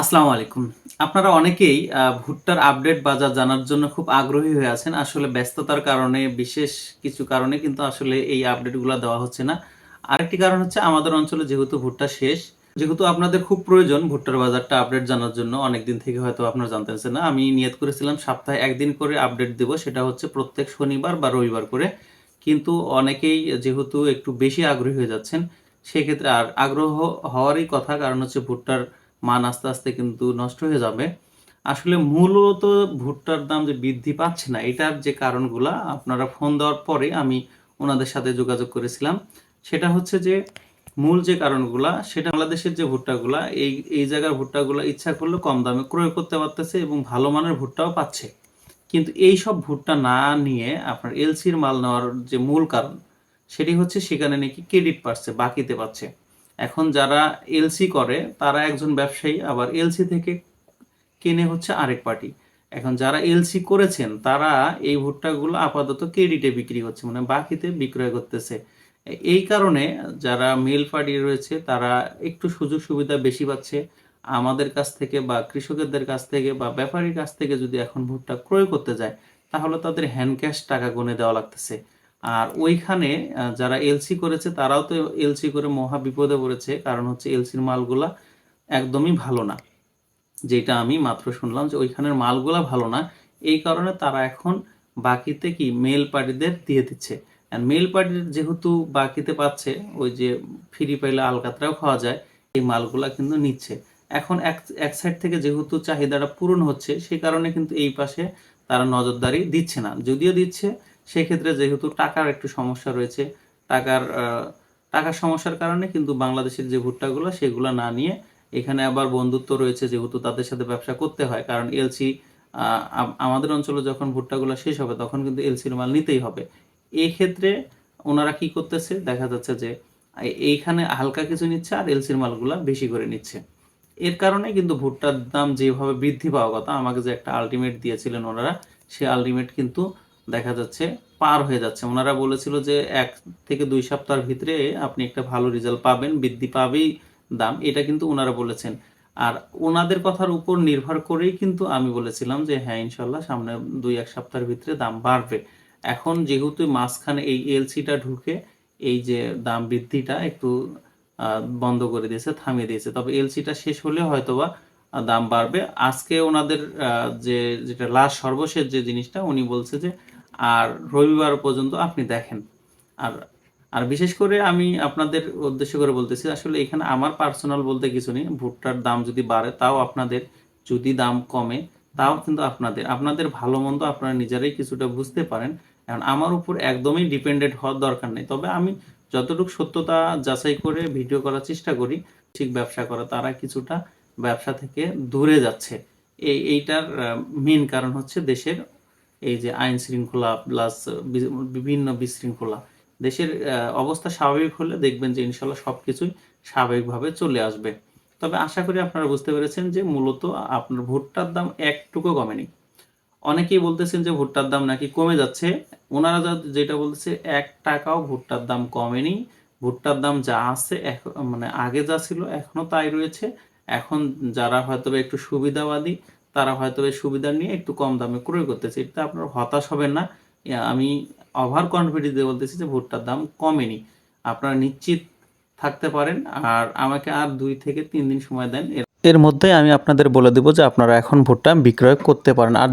আসসালামু আলাইকুম। আপনারা অনেকেই ভুট্টার আপডেট বাজার জানার জন্য খুব আগ্রহী হয়ে আছেন। আসলে ব্যস্ততার কারণে, বিশেষ কিছু কারণে কিন্তু আসলে এই আপডেটগুলো দেওয়া হচ্ছে না। আরেকটি কারণ হচ্ছে, আমাদের অঞ্চলে যেহেতু ভুট্টা শেষ, যেহেতু আপনাদের খুব প্রয়োজন ভুট্টার বাজারটা আপডেট জানার জন্য, অনেকদিন থেকে হয়তো আপনারা জানতেছেন না। আমি নিয়ত করেছিলাম, সপ্তাহে একদিন করে আপডেট দেব, সেটা হচ্ছে প্রত্যেক শনিবার বা রবিবার করে। কিন্তু অনেকেই যেহেতু একটু বেশি আগ্রহী হয়ে যাচ্ছেন, সেক্ষেত্রে আর আগ্রহ হওয়ারই কথা, কারণ হচ্ছে ভুট্টার মান আস্তে আস্তে কিন্তু নষ্ট হয়ে যাবে। আসলে মূলত ভুট্টার দাম যে বৃদ্ধি পাচ্ছে না, এটার যে কারণগুলা আপনারা ফোন দেওয়ার পরে আমি ওনাদের সাথে যোগাযোগ করেছিলাম। সেটা হচ্ছে যে, মূল যে কারণগুলা, সেটা বাংলাদেশের যে ভুট্টাগুলা, এই এই জায়গার ভুট্টাগুলা ইচ্ছা করলে কম দামে ক্রয় করতে পারতেছে এবং ভালো মানের ভুট্টাও পাচ্ছে। কিন্তু এই সব ভুট্টা না নিয়ে আপনার এলসির মাল নেওয়ার যে মূল কারণ, সেটি হচ্ছে সেখানে নাকি ক্রেডিট পাচ্ছে বাকিতে পাচ্ছে। এখন যারা এলসি করে, তারা একজন ব্যবসায়ী, আবার এলসি থেকে কেনে হচ্ছে আরেক পার্টি। এখন যারা এলসি করেছেন, তারা এই ভুট্টাগুলো আপাতত ক্রেডিটে বিক্রি করছে মানে বাকিতে বিক্রয় করতেছে। এই কারণে যারা মেল পার্টি রয়েছে, তারা একটু সুযোগ সুবিধা বেশি পাচ্ছে। আমাদের কাছ থেকে বা কৃষকদের কাছ থেকে বা ব্যাপারীর কাছ থেকে যদি এখন ভুট্টা ক্রয় করতে যায়, তাহলে তাদের হ্যান্ড ক্যাশ টাকা গুনে দেওয়া লাগতেছে। আর ওইখানে যারা এলসি করেছে, তারাও তো এলসি করে মহা বিপদে পড়েছে। কারণ হচ্ছে এলসির মালগুলা একদমই ভালো না। যেটা আমি মাত্র শুনলাম যে ওইখানের মালগুলা ভালো না। এই কারণে তারা এখন বাকিতে কি মেল পার্টিদের দিয়ে দিচ্ছে। মেল পার্টির যেহেতু বাকিতে পাচ্ছে, ওই যে ফ্রি পাইলে আলকাতরাও খাওয়া যায়, এই মালগুলা কিন্তু নিচ্ছে। এখন এক এক সাইড থেকে যেহেতু চাহিদাটা পূরণ হচ্ছে, সেই কারণে কিন্তু এই পাশে তারা নজরদারি দিচ্ছে না। যদিও দিচ্ছে সেক্ষেত্রে যেহেতু টাকার একটু সমস্যা রয়েছে, টাকার টাকার সমস্যার কারণে কিন্তু বাংলাদেশের যে ভুট্টাগুলো সেগুলো না নিয়ে এখানে আবার বন্ধুত্ব রয়েছে যেহেতু তাদের সাথে ব্যবসা করতে হয়। কারণ এলসি আমাদের অঞ্চলে যখন ভুট্টাগুলো শেষ হবে তখন কিন্তু এলসির মাল নিতেই হবে। এই ক্ষেত্রে ওনারা কি করতেছে? দেখা যাচ্ছে যে এইখানে হালকা কিছু নিচ্ছে আর এলসির মালগুলা বেশি করে নিচ্ছে। এর কারণে কিন্তু ভুট্টার দাম যেভাবে বৃদ্ধি পাওয়া কথা আমাকে যে একটা আলটিমেট দিয়েছিলেন ওনারা, সে আলটিমেট কিন্তু দেখা যাচ্ছে পার হয়ে যাচ্ছে। ওনারা বলেছিল যে এক থেকে দুই সপ্তাহের ভিতরে আপনি একটা ভালো রেজাল্ট পাবেন, বৃদ্ধি পাবেই দাম। এটা কিন্তু ওনারা বলেছেন। আর ওনাদের কথার উপর নির্ভর করেই কিন্তু আমি বলেছিলাম যে হ্যাঁ ইনশাল্লাহ সামনে দুই, এক সপ্তাহের ভিতরে দাম বাড়বে। এখন যেহেতু মাঝখানে এই এলসিটা ঢুকে এই যে দাম বৃদ্ধিটা একটু বন্ধ করে দিয়েছে, থামিয়ে দিয়েছে। তবে এলসিটা শেষ হলে হয়তোবা দাম বাড়বে। আজকে ওনাদের যে, যেটা লাস্ট সর্বশেষ যে জিনিসটা, উনি বলছে যে আর রবিবার পর্যন্ত আপনি দেখেন। আর আর বিশেষ করে আমি আপনাদের উদ্দেশ্য করে বলতেছি, আসলে এখানে আমার পার্সোনাল বলতে কিছু নেই। ভুট্টার দাম যদি বাড়ে, তাও আপনাদের, যদি দাম কমে, তাও কিন্তু আপনাদের আপনাদের ভালো মন্দ আপনারা নিজেরাই কিছুটা বুঝতে পারেন। কারণ আমার উপর একদমই ডিপেন্ডেন্ট হওয়ার দরকার নেই। তবে আমি যতটুকু সত্যতা যাচাই করে ভিডিও করার চেষ্টা করি, ঠিক ব্যবসা করা, তারা কিছুটা ব্যবসা থেকে দূরে যাচ্ছে। এই, এইটার মেন কারণ হচ্ছে দেশের এই যে আইন শৃঙ্খলা প্লাস বিভিন্ন বিশৃঙ্খলা, দেশের অবস্থা স্বাভাবিক হলে দেখবেন যে ইনশাল্লাহ সব কিছুই স্বাভাবিকভাবে চলে আসবে। তবে আশা করি আপনারা বুঝতে পেরেছেন যে মূলত আপনার ভুট্টার দাম একটুকু কমেনি। অনেকেই বলতেছেন যে ভুট্টার দাম নাকি কমে যাচ্ছে। ওনারা যা- যেটা বলতেছে, এক টাকাও ভুট্টার দাম কমেনি। ভুট্টার দাম যা আছে মানে আগে যা ছিল এখনও তাই রয়েছে। এখন যারা হয়তো একটু সুবিধাবাদী তারা হয়তো এই সুবিধা নিয়ে একটু কম দামে ক্রয় করতেছে। এটা আপনার হতাশ হবেন না। আমি ওভার কনফিডেন্স দিয়ে বলতেছি যে ভুট্টার দাম কমেনি। আপনারা নিশ্চিত থাকতে পারেন আর আমাকে আর দুই থেকে তিন দিন সময় দেন। এর- মধ্যে আমি আপনাদের বলে দেবো যে আপনারা এখন ভুট্টা বিক্রয় করতে পারেন। আর